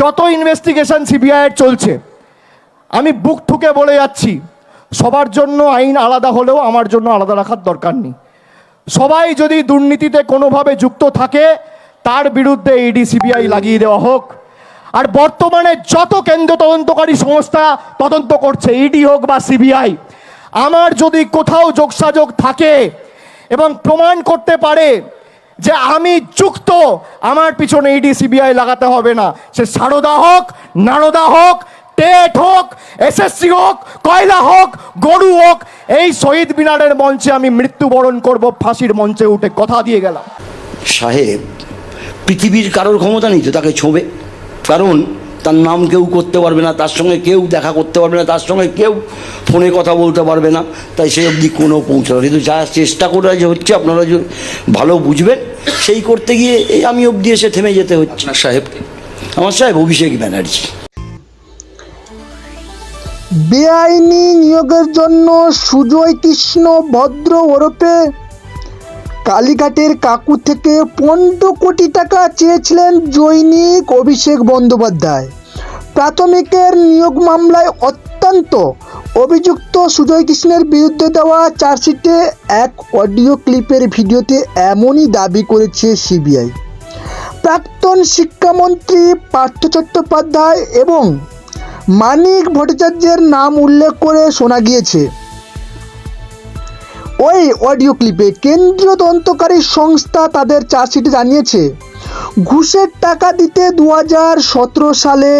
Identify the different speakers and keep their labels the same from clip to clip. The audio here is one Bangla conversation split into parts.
Speaker 1: যত ইনভেস্টিগেশন সিবিআইয়ের চলছে, আমি বুক ঠুকে বলে যাচ্ছি, সবার জন্য আইন আলাদা হলেও আমার জন্য আলাদা রাখার দরকার নেই। সবাই যদি দুর্নীতিতে কোনোভাবে যুক্ত থাকে, তার বিরুদ্ধে ইডি সিবিআই লাগিয়ে দেওয়া হোক। আর বর্তমানে যত কেন্দ্র তদন্তকারী সংস্থা তদন্ত করছে ইডি হোক বা সিবিআই আমার যদি কোথাও যোগসাযোগ থাকে এবং প্রমাণ করতে পারে যে আমি যুক্ত, আমার পিছনে ইডি সিবিআই লাগাতে হবে না। সে সারদা হোক, নারদা হোক, টেট হোক, এসএসসি হোক, কয়লা হোক, গরু হোক, এই শহীদ মিনারের মঞ্চে আমি মৃত্যুবরণ করব, ফাঁসির মঞ্চে উঠে কথা দিয়ে গেলাম।
Speaker 2: সাহেব, পৃথিবীর কারোর ক্ষমতা নেই তো তাকে ছোঁবে। কারণ তার নাম কেউ করতে পারবে না তার সঙ্গে কেউ দেখা করতে পারবে না তার সঙ্গে কেউ ফোনে কথা বলতে পারবে না। তাই সেই অবধি কোনো পৌঁছানো কিন্তু যা চেষ্টা করে যে হচ্ছে আপনারা যে ভালো বুঝবেন সেই করতে গিয়ে এই আমি অবধি এসে থেমে যেতে হচ্ছে।
Speaker 3: না সাহেবকে
Speaker 2: আমার সাহেব অভিষেক ব্যানার্জি।
Speaker 4: বেআইনি নিয়োগের জন্য সুজয় কৃষ্ণ ভদ্র ওরফে কালীঘাটের কাকু থেকে পনেরো কোটি টাকা চেয়েছিলেন জৈনিক অভিষেক বন্দ্যোপাধ্যায়। প্রাথমিকের নিয়োগ মামলায় অত্যন্ত অভিযুক্ত সুজয় কৃষ্ণের বিরুদ্ধে দেওয়া চার্জশিটে এক অডিও ক্লিপের ভিডিওতে এমনই দাবি করেছে সিবিআই। প্রাক্তন শিক্ষামন্ত্রী পার্থ চট্টোপাধ্যায় এবং মানিক ভট্টাচার্যের নাম উল্লেখ করে শোনা গিয়েছে। ওই অডিও ক্লিপে কেন্দ্রীয় তদন্তকারী সংস্থা তাদের চার্জশিটে জানিয়েছে। ঘুষের টাকা দিতে দু সালে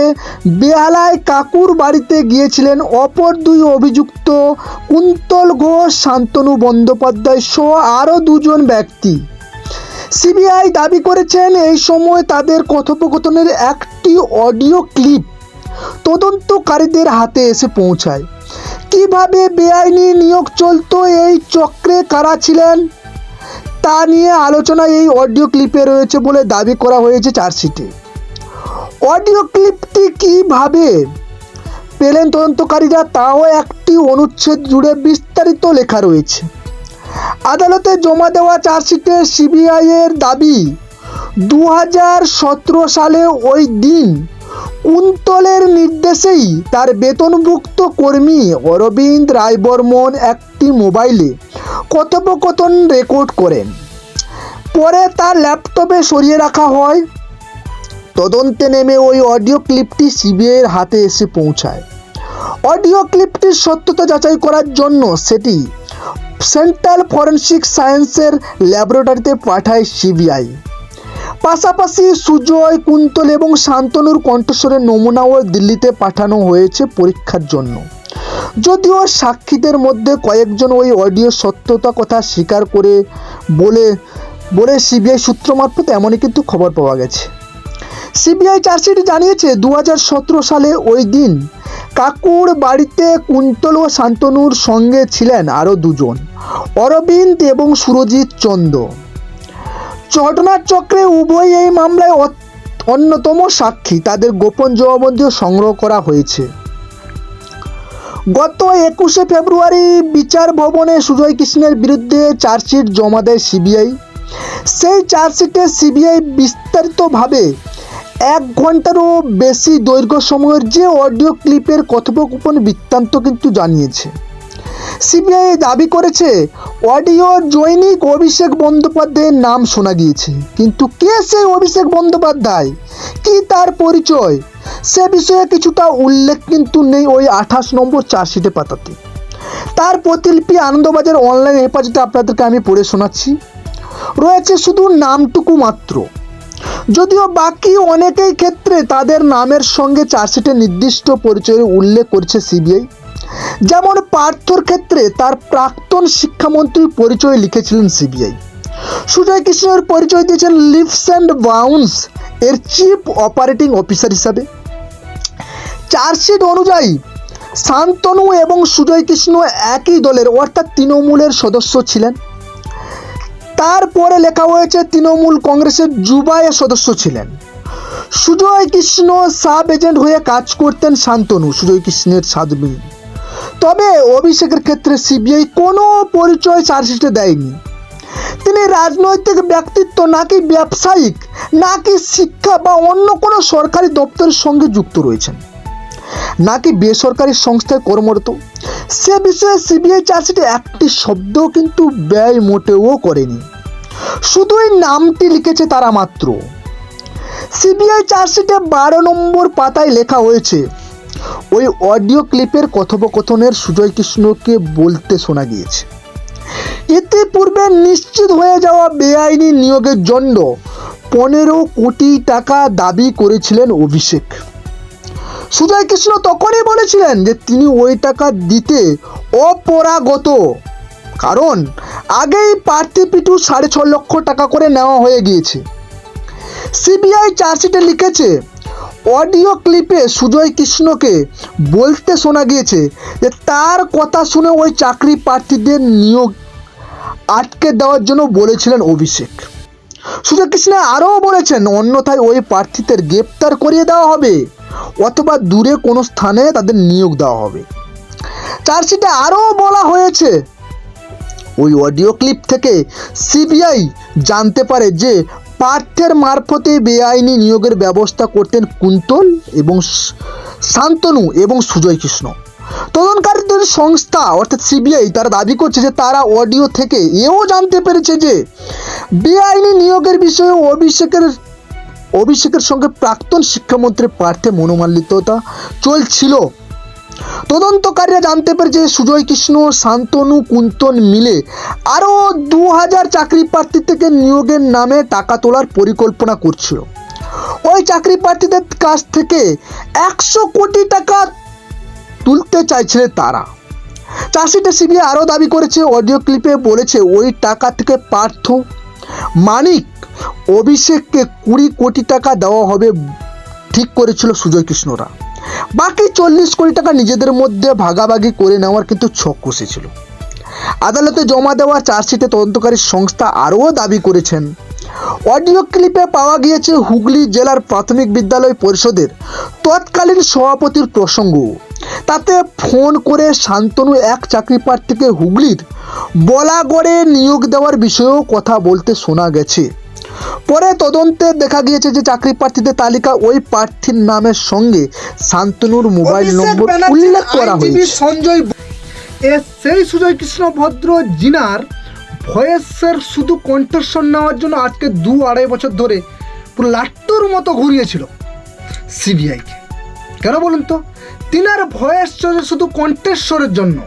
Speaker 4: বেহালায় কাকুর বাড়িতে গিয়েছিলেন অপর দুই অভিযুক্ত কুন্তল ঘোষ, শান্তনু বন্দ্যোপাধ্যায় সহ আরও দুজন ব্যক্তি। সিবিআই দাবি করেছেন এই সময় তাদের কথোপকথনের একটি অডিও ক্লিপ তদন্তকারীদের হাতে এসে পৌঁছায়। কীভাবে বেআইনি নিয়োগ চলতো এই চক্রে কারা ছিলেন? তা নিয়ে আলোচনা এই অডিও ক্লিপে রয়েছে বলে দাবি করা হয়েছে চার্জশিটে। অডিও ক্লিপটি কীভাবে পেলেন তদন্তকারীরা, তাও একটি অনুচ্ছেদ জুড়ে বিস্তারিত লেখা রয়েছে। আদালতে জমা দেওয়া চার্জশিটে সিবিআই এর দাবি দু হাজার সতেরো সালে ওই দিন কুন্তলের নির্দেশেই তার বেতনভুক্ত কর্মী অরবিন্দ রায়বর্মন একটি মোবাইলে কথোপকথন রেকর্ড করেন। পরে তার ল্যাপটপে সরিয়ে রাখা হয়। তদন্তে নেমে ওই অডিও ক্লিপটি সিবিআইয়ের হাতে এসে পৌঁছায়। অডিও ক্লিপটির সত্যতা যাচাই করার জন্য সেটি সেন্ট্রাল ফরেনসিক সায়েন্সের ল্যাবরেটরিতে পাঠায় সিবিআই। পাশাপাশি সুজয়, কুন্তল এবং শান্তনুর কণ্ঠস্বরের নমুনাও দিল্লিতে পাঠানো হয়েছে পরীক্ষার জন্য। যদিও সাক্ষীদের মধ্যে কয়েকজন ওই অডিও সত্যতা কথা স্বীকার করে বলে বলে সিবিআই সূত্র মারফত এমনই কিন্তু খবর পাওয়া গেছে। সিবিআই চার্জশিটে জানিয়েছে দু হাজার সতেরো সালে ওই দিন কাকুর বাড়িতে কুন্তল ও শান্তনুর সঙ্গে ছিলেন আরও দুজন, অরবিন্দ এবং সুরজিৎ চন্দ ঘটনার চক্রে উভয় এই মামলায় অন্যতম সাক্ষী। তাদের গোপন জবাবন্দিও সংগ্রহ করা হয়েছে। গত একুশে ফেব্রুয়ারি বিচার ভবনে সুজয় কৃষ্ণের বিরুদ্ধে চার্জশিট জমা দেয় সিবিআই। সেই চার্জশিটে সিবিআই বিস্তারিতভাবে এক ঘন্টারও বেশি দৈর্ঘ্য সময়ের যে অডিও ক্লিপের কথোপকথন বৃত্তান্ত কিন্তু জানিয়েছে। সিবিআই দাবি করেছে, অডিও জৈনিক অভিষেক বন্দ্যোপাধ্যায়ের নাম শোনা গিয়েছে। কিন্তু কে সেই অভিষেক বন্দ্যোপাধ্যায়? কি তার পরিচয়? সে বিষয়ে কিছুটা উল্লেখ কিন্তু নেই ওই আঠাশ নম্বর চার্জশিটে পাতাতে। তার প্রতিলিপি আনন্দবাজার অনলাইন হেফাজতে আপনাদেরকে আমি পড়ে শোনাচ্ছি। রয়েছে শুধু নামটুকু মাত্র। যদিও বাকি অনেকেই ক্ষেত্রে তাদের নামের সঙ্গে চার্জশিটে নির্দিষ্ট পরিচয়ের উল্লেখ করছে সিবিআই। যেমন পার্থর ক্ষেত্রে তার প্রাক্তন শিক্ষামন্ত্রীর পরিচয় লিখেছিলেন সিবিআই। সুজয় কৃষ্ণের পরিচয় দিয়েছেন লিভস অ্যান্ড বাউন্স, এর চিফ অপারেটিং অফিসার হিসাবে। চার্জশিট অনুযায়ী শান্তনু এবং সুজয় কৃষ্ণ একই দলের, অর্থাৎ তৃণমূলের সদস্য ছিলেন। তারপরে লেখা হয়েছে তৃণমূল কংগ্রেসের যুবায়ের সদস্য ছিলেন। সুজয় কৃষ্ণ সাব এজেন্ট হয়ে কাজ করতেন শান্তনু, সুজয় কৃষ্ণের সাধবী। তবে অভিষেকের ক্ষেত্রে সিবিআই কোনো পরিচয় চার্জশিটে দেয়নি। তিনি রাজনৈতিক ব্যক্তিত্ব নাকি ব্যবসায়িক, নাকি শিক্ষা বা অন্য কোনো সরকারি দপ্তরের সঙ্গে যুক্ত রয়েছেন? নাকি বেসরকারি সংস্থায় কর্মরত? সে বিষয়ে সিবিআই চার্জশিটে একটি শব্দ কিন্তু ব্যয় মোটেও করেনি। শুধুই নামটি লিখেছে তারা মাত্র। সিবিআই চার্জশিটে বারো নম্বর পাতায় লেখা হয়েছে ওই অডিও ক্লিপের কথোপকথনের সুজয় কৃষ্ণকে বলতে শোনা গিয়েছে। ইতিপূর্বে নিশ্চিত হয়ে যাওয়া বেআইনি নিয়োগের জন্য পনেরো কোটি টাকা দাবি করেছিলেন অভিষেক। সুজয় কৃষ্ণ তখনই বলেছিলেন যে তিনি ওই টাকা দিতে অপরাগত। কারণ আগেই প্রার্থী পিটু সাড়ে ছ লক্ষ টাকা করে নেওয়া হয়ে গিয়েছে। সিবিআই চার্জশিটে লিখেছে অডিও ক্লিপে সুজয় কৃষ্ণকে বলতে শোনা গিয়েছে যে তার কথা শুনে ওই চাকরি প্রার্থীদের নিয়োগ আটকে দেওয়ার জন্য বলেছিলেন অভিষেক। সুজয় কৃষ্ণ আরও বলেছেন, অন্যথায় ওই প্রার্থীদের গ্রেপ্তার করিয়ে দেওয়া হবে অথবা দূরে কোনো স্থানে তাদের নিয়োগ দেওয়া হবে। চার্জশিটে আরও বলা হয়েছে, ওই অডিও ক্লিপ থেকে সিবিআই জানতে পারে যে পার্থের মারফতে বেআইনি নিয়োগের ব্যবস্থা করতেন কুন্তল এবং শান্তনু এবং সুজয় কৃষ্ণ। তদন্তকারীদের সংস্থা, অর্থাৎ সিবিআই, তারা দাবি করছে যে তারা অডিও থেকে এও জানতে পেরেছে যে বেআইনি নিয়োগের বিষয়ে অভিষেকের অভিষেকের সঙ্গে প্রাক্তন শিক্ষামন্ত্রী প্রার্থে মনোমালিত্যতা চলছিল। তদন্তকারীরা জানতে পেরেছে সুজয় কৃষ্ণ, শান্তনু, কুন্তন মিলে আরও দু হাজার চাকরি প্রার্থী থেকে নিয়োগের নামে টাকা তোলার পরিকল্পনা করছিল। ওই চাকরি প্রার্থীদের কাছ থেকে একশো কোটি টাকা তুলতে চাইছিলেন তারা। চাষিটা সিবিআই আরও দাবি করেছে, অডিও ক্লিপে বলেছে, ওই টাকা থেকে পার্থ মানিক অভিষেককে কুড়ি কোটি টাকা দেওয়া হবে ঠিক করেছিল সুজয় কৃষ্ণরা। বাকি চল্লিশ কোটি টাকা নিজেদের মধ্যে ভাগাভাগি করে নেওয়ার কিন্তু ছক কষেছিল আদালতে জমা দেওয়া চার্জশিটে তদন্তকারী সংস্থা আরও দাবি করেছেন, অডিও ক্লিপে পাওয়া গিয়েছে হুগলি জেলার প্রাথমিক বিদ্যালয় পরিষদের তৎকালীন সভাপতির প্রসঙ্গ। তাতে ফোন করে শান্তনু এক চাকরি প্রার্থীকে হুগলির বলাগড়ে নিয়োগ দেওয়ার বিষয়েও কথা বলতে শোনা গেছে। পরে তদন্তে দেখা গিয়েছে যে চাকরি প্রার্থীদের তালিকা ওই প্রার্থীর নামের সঙ্গে শান্তনুর মোবাইল নম্বর উল্লেখ করা হয়েছে।
Speaker 3: সঞ্জয় এ সেই সুজয় কৃষ্ণ ভদ্র জিনার ভয়েসের শুধু কণ্ঠস্বর নেওয়ার জন্য আজকে দু আড়াই বছর ধরে পুরো লাট্টুর মতো ঘুরিয়েছিল সিবিআইকে। কেন বলুন তো? তিনার ভয়েস চলে শুধু কণ্ঠেশ্বরের জন্য।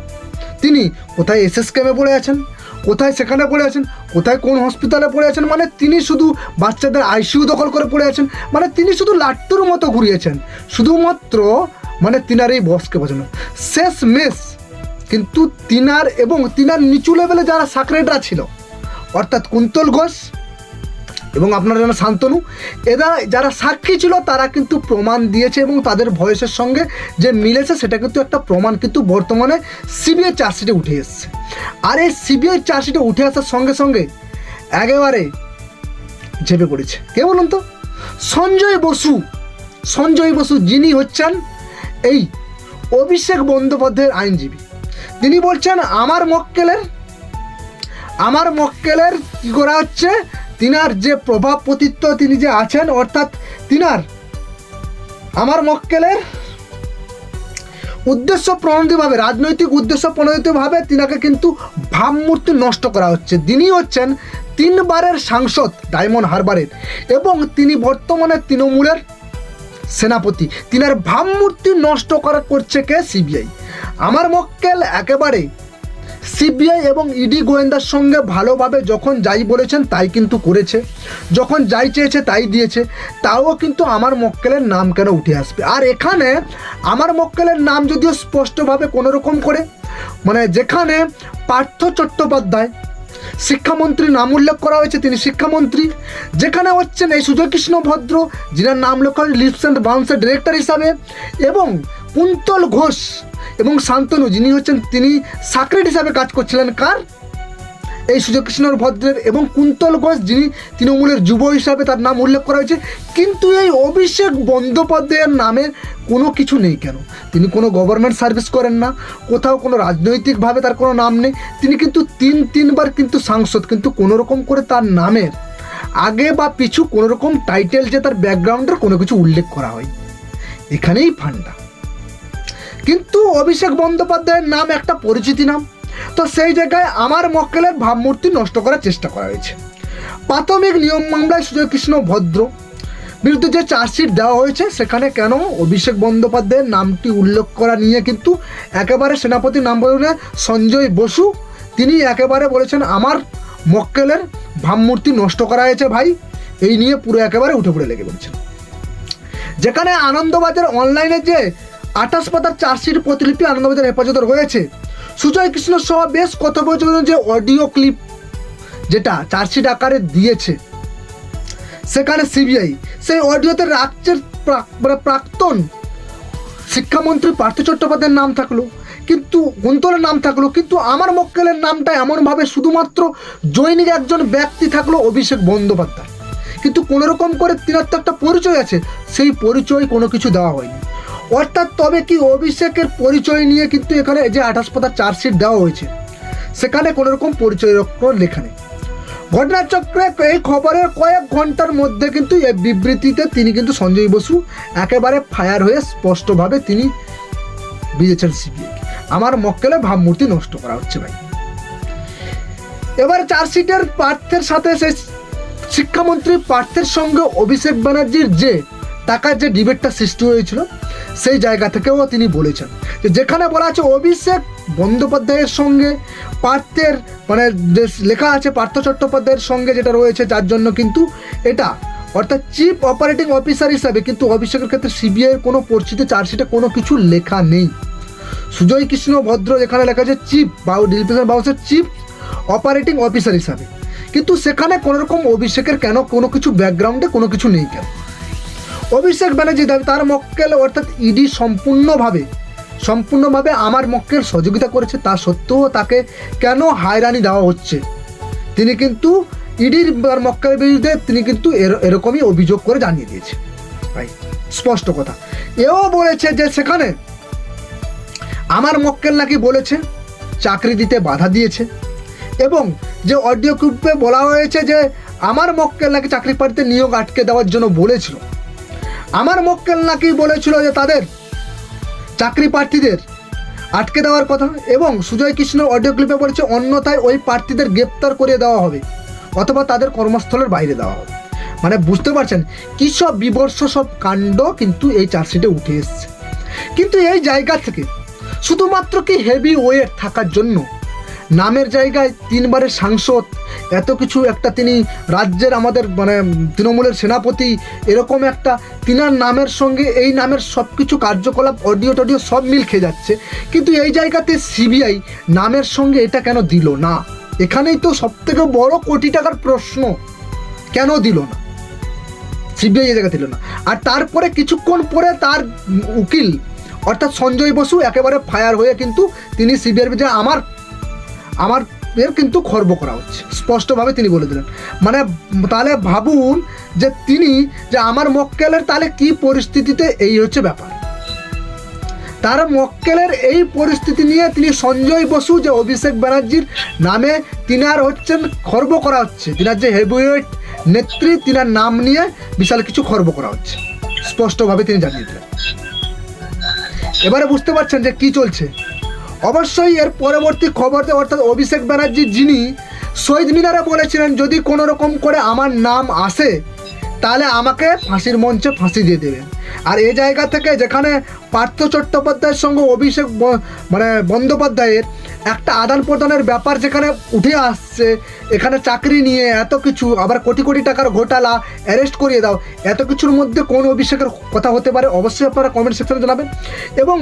Speaker 3: তিনি কোথায় এসএস ক্যামে পড়ে আছেন? কোথায় সেখানে পড়ে আছেন? কোথায় কোন হসপিটালে পড়ে আছেন? মানে তিনি শুধু বাচ্চাদের আইসিইউ দখল করে পড়ে আছেন। মানে তিনি শুধু লাট্টুর মতো ঘুরিয়েছেন শুধুমাত্র মানে তিনার এই বসকে বোঝানো। শেষ মেস কিন্তু তিনার এবং তিনার নিচু লেভেলে যারা সাকরেটরা ছিল, অর্থাৎ কুন্তল ঘোষ এবং আপনারা জানেন শান্তনু এরা যারা সাক্ষী ছিল, তারা কিন্তু প্রমাণ দিয়েছে এবং তাদের ভয়েসের সঙ্গে যে মিলেছে, সেটা কিন্তু একটা প্রমাণ কিন্তু বর্তমানে সিবিআই চার্জশিটে উঠে এসছে। আর এই সিবিআই চার্জশিটে উঠে আসার সঙ্গে সঙ্গে একেবারে ঝেপে পড়েছে। কে বলুন তো? সঞ্জয় বসু। সঞ্জয় বসু যিনি হচ্ছেন এই অভিষেক বন্দ্যোপাধ্যায়ের আইনজীবী। তিনি বলছেন, আমার মক্কেলের আমার মক্কেলের কি করা হচ্ছে? তিনার যে প্রভাব প্রতিত্ব তিনি যে আছেন, অর্থাৎ তিনার আমার মক্কেলের উদ্দেশ্য প্রণোদিতভাবে, রাজনৈতিক উদ্দেশ্য প্রণোদিতভাবে তিনাকে কিন্তু ভাবমূর্তি নষ্ট করা হচ্ছে। তিনি হচ্ছেন তিনবারের সাংসদ ডায়মন্ড হারবারের এবং তিনি বর্তমানে তৃণমূলের সেনাপতি। তিনার ভাবমূর্তি নষ্ট করা করছে কে? সিবিআই। আমার মক্কেল একেবারে সিবিআই এবং ইডি গোয়েন্দার সঙ্গে ভালোভাবে যখন যাই বলেছেন, তাই কিন্তু করেছে। যখন যাই চেয়েছে, তাই দিয়েছে। তাও কিন্তু আমার মক্কেলের নাম কেন উঠে আসবে? আর এখানে আমার মক্কেলের নাম যদিও স্পষ্টভাবে কোনো রকম করে মানে যেখানে পার্থ চট্টোপাধ্যায় শিক্ষামন্ত্রী নাম উল্লেখ করা হয়েছে, তিনি শিক্ষামন্ত্রী। যেখানে হচ্ছেন এই সুজয় কৃষ্ণ ভদ্র, যিনার নাম লেখা লিপস অ্যান্ড বাউন্সের ডিরেক্টর হিসাবে, এবং কুন্তল ঘোষ এবং শান্তনু, যিনি হচ্ছেন, তিনি সাকরেট হিসাবে কাজ করছিলেন। কার? এই সুজয় কৃষ্ণর ভদ্রের এবং কুন্তল ঘোষ, যিনি তৃণমূলের যুব হিসাবে তার নাম উল্লেখ করা হয়েছে। কিন্তু এই অভিষেক বন্দ্যোপাধ্যায়ের নামের কোনো কিছু নেই কেন? তিনি কোনো গভর্নমেন্ট সার্ভিস করেন না, কোথাও কোনো রাজনৈতিকভাবে তার কোনো নাম নেই। তিনি কিন্তু তিন, তিনবার কিন্তু সাংসদ, কিন্তু কোনো রকম করে তার নামের আগে বা পিছু কোনো রকম টাইটেল যে তার ব্যাকগ্রাউন্ডের কোনো কিছু উল্লেখ করা হয়। এখানেই ফান্ডা। কিন্তু অভিষেক বন্দ্যোপাধ্যায়ের নাম একটা পরিচিতি নাম। তো সেই জায়গায় আমার মক্কেলের ভাবমূর্তি নষ্ট করার চেষ্টা করা হয়েছে। প্রাথমিক নিয়ম মামলায় সুজয় কৃষ্ণ ভদ্র। বিরুদ্ধে যে চার্জশিট দেওয়া হয়েছে, সেখানে কেন অভিষেক বন্দ্যোপাধ্যায়ের নামটি উল্লেখ করা নিয়ে কিন্তু একেবারে সেনাপতির নাম বলে সঞ্জয় বসু, তিনি একেবারে বলেছেন, আমার মক্কেলের ভাবমূর্তি নষ্ট করা হয়েছে ভাই। এই নিয়ে পুরো একেবারে উঠে পড়ে লেগে বলছেন যেখানে আনন্দবাজার অনলাইনে যে আঠাশ পাতার চার্জশিট প্রতিলিপি আনন্দবাজার হেফাজতে রয়েছে। সুজয় কৃষ্ণ সহ বেশ কথোপকথনের যে অডিও ক্লিপ যেটা চার্জশিট আকারে দিয়েছে, সেখানে সিবিআই সেই অডিওতে রাজ্যের মানে প্রাক্তন শিক্ষামন্ত্রী পার্থ চট্টোপাধ্যায়ের নাম থাকল, কিন্তু কুন্তলের নাম থাকল, কিন্তু আমার মক্কেলের নামটা এমনভাবে শুধুমাত্র জৈনিক একজন ব্যক্তি থাকল অভিষেক বন্দ্যোপাধ্যায়। কিন্তু কোনোরকম করে তিনার তো একটা পরিচয় আছে, সেই পরিচয় কোনো কিছু দেওয়া হয়নি। অর্থাৎ তবে কি অভিষেকের পরিচয় নিয়ে কিন্তু এখানে যে আঠাশ পাতা চার্জশিট দেওয়া হয়েছে, সেখানে কোনো রকম পরিচয় লেখা নেই। ঘটনাচক্রে এই খবরের কয়েক ঘণ্টার মধ্যে কিন্তু এই বিবৃতিতে তিনি কিন্তু সঞ্জয় বসু একেবারে ফায়ার হয়ে স্পষ্টভাবে তিনি বিজেছেন সিবিআই আমার মক্কেলে ভাবমূর্তি নষ্ট করা হচ্ছে ভাই। এবার চার্জশিটের পার্থের সাথে সেই শিক্ষামন্ত্রী পার্থের সঙ্গে অভিষেক ব্যানার্জির যে টাকার যে ডিবেটটা সৃষ্টি হয়েছিল, সেই জায়গা থেকেও তিনি বলেছেন যে যেখানে বলা আছে অভিষেক বন্দ্যোপাধ্যায়ের সঙ্গে পার্থের মানে যে লেখা আছে পার্থ চট্টোপাধ্যায়ের সঙ্গে যেটা রয়েছে, যার জন্য কিন্তু এটা, অর্থাৎ চিফ অপারেটিং অফিসার হিসাবে কিন্তু অভিষেকের ক্ষেত্রে সিবিআইয়ের কোনো পরিচিতি চার্জশিটে কোনো কিছু লেখা নেই। সুজয় কৃষ্ণ ভদ্র যেখানে লেখা আছে চিফ বাউ ডিভিশন বাউন্সের চিফ অপারেটিং অফিসার হিসাবে। কিন্তু সেখানে কোনো রকম অভিষেকের কেন কোনো কিছু ব্যাকগ্রাউন্ডে কোনো কিছু নেই কেন? অভিষেক ব্যানার্জি দাবি তার মক্কেল অর্থাৎ ইডি সম্পূর্ণভাবে সম্পূর্ণভাবে আমার মক্কেল সহযোগিতা করেছে, তা সত্ত্বেও তাকে কেন হায়রানি দেওয়া হচ্ছে? তিনি কিন্তু ইডির মক্কেলের বিরুদ্ধে তিনি কিন্তু এর- এরকমই অভিযোগ করে জানিয়ে দিয়েছে। ভাই, স্পষ্ট কথা। এও বলেছে যে সেখানে আমার মক্কেল নাকি বলেছে, চাকরি দিতে বাধা দিয়েছে এবং যে অডিও ক্লিপে বলা হয়েছে যে আমার মক্কেল নাকি চাকরি পাড়িতে নিয়োগ আটকে দেওয়ার জন্য বলেছিল। আমার মক্কেল নাকি বলেছিল যে তাদের চাকরি প্রার্থীদের আটকে দেওয়ার কথা এবং সুজয় কৃষ্ণ অডিও ক্লিপে বলেছে, অন্যথায় ওই প্রার্থীদের গ্রেপ্তার করিয়ে দেওয়া হবে অথবা তাদের কর্মস্থলের বাইরে দেওয়া হবে। মানে বুঝতে পারছেন, কী সব বিবর্ষ সব কাণ্ড কিন্তু এই চার্জশিটে উঠে এসছে। কিন্তু এই জায়গা থেকে শুধুমাত্র কি হেভি ওয়েট থাকার জন্য নামের জায়গায় তিনবারের সাংসদ। এত কিছু একটা তিনি রাজ্যের আমাদের মানে তৃণমূলের সেনাপতি, এরকম একটা তিনার নামের সঙ্গে এই নামের সব কিছু কার্যকলাপ, অডিও টডিও সব মিল খেয়ে যাচ্ছে। কিন্তু এই জায়গাতে সিবিআই নামের সঙ্গে এটা কেন দিল না? এখানেই তো সব থেকে বড় কোটি টাকার প্রশ্ন। কেন দিল না? সিবিআই এই জায়গা দিল না। আর তারপরে কিছুক্ষণ পরে তার উকিল অর্থাৎ সঞ্জয় বসু একেবারে ফায়ার হয়ে কিন্তু তিনি সিবিআইয়ের বিরুদ্ধে আমার আমার এর কিন্তু খর্ব করা হচ্ছে। স্পষ্টভাবে তিনি বলে দিলেন। মানে তাহলে ভাবুন যে তিনি যে আমার মক্কেলের তাহলে কি পরিস্থিতিতে এই হচ্ছে ব্যাপার। তার মক্কেলের এই পরিস্থিতি নিয়ে তিনি সঞ্জয় বসু যে অভিষেক ব্যানার্জির নামে তিনার হচ্ছেন খর্ব করা হচ্ছে। তিনার যে হেভিওয়েট নেত্রী, তিনার নাম নিয়ে বিশাল কিছু খর্ব করা হচ্ছে। স্পষ্টভাবে তিনি জানিয়ে দিলেন। এবারে বুঝতে পারছেন যে কি চলছে। অবশ্যই এর পরবর্তী খবরতে অর্থাৎ অভিষেক ব্যানার্জি যিনি শহীদ মিনারে বলেছিলেন, যদি কোনো রকম করে আমার নাম আসে, তাহলে আমাকে ফাঁসির মঞ্চে ফাঁসি দিয়ে দেবেন। আর এই জায়গা থেকে যেখানে পার্থ চট্টোপাধ্যায়ের সঙ্গে অভিষেক মানে বন্দ্যোপাধ্যায়ের একটা আদান প্রদানের ব্যাপার যেখানে উঠে আসছে, এখানে চাকরি নিয়ে এত কিছু, আবার কোটি কোটি টাকার ঘোটালা অ্যারেস্ট করিয়ে দাও, এত কিছুর মধ্যে কোন অভিষেকের কথা হতে পারে অবশ্যই আপনারা কমেন্ট সেকশনে জানাবেন। এবং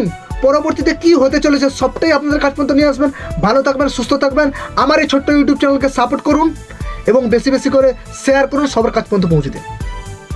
Speaker 3: পরবর্তীতে কি হতে চলেছে সবটাই আপনাদের কাছ পর্যন্ত নিয়ে আসবেন। ভালো থাকবেন, সুস্থ থাকবেন, আমার এই ছোট্ট ইউটিউব চ্যানেলকে সাপোর্ট করুন এবং বেশি বেশি করে শেয়ার করুন, সবার কাছ পর্যন্ত পৌঁছে দিন।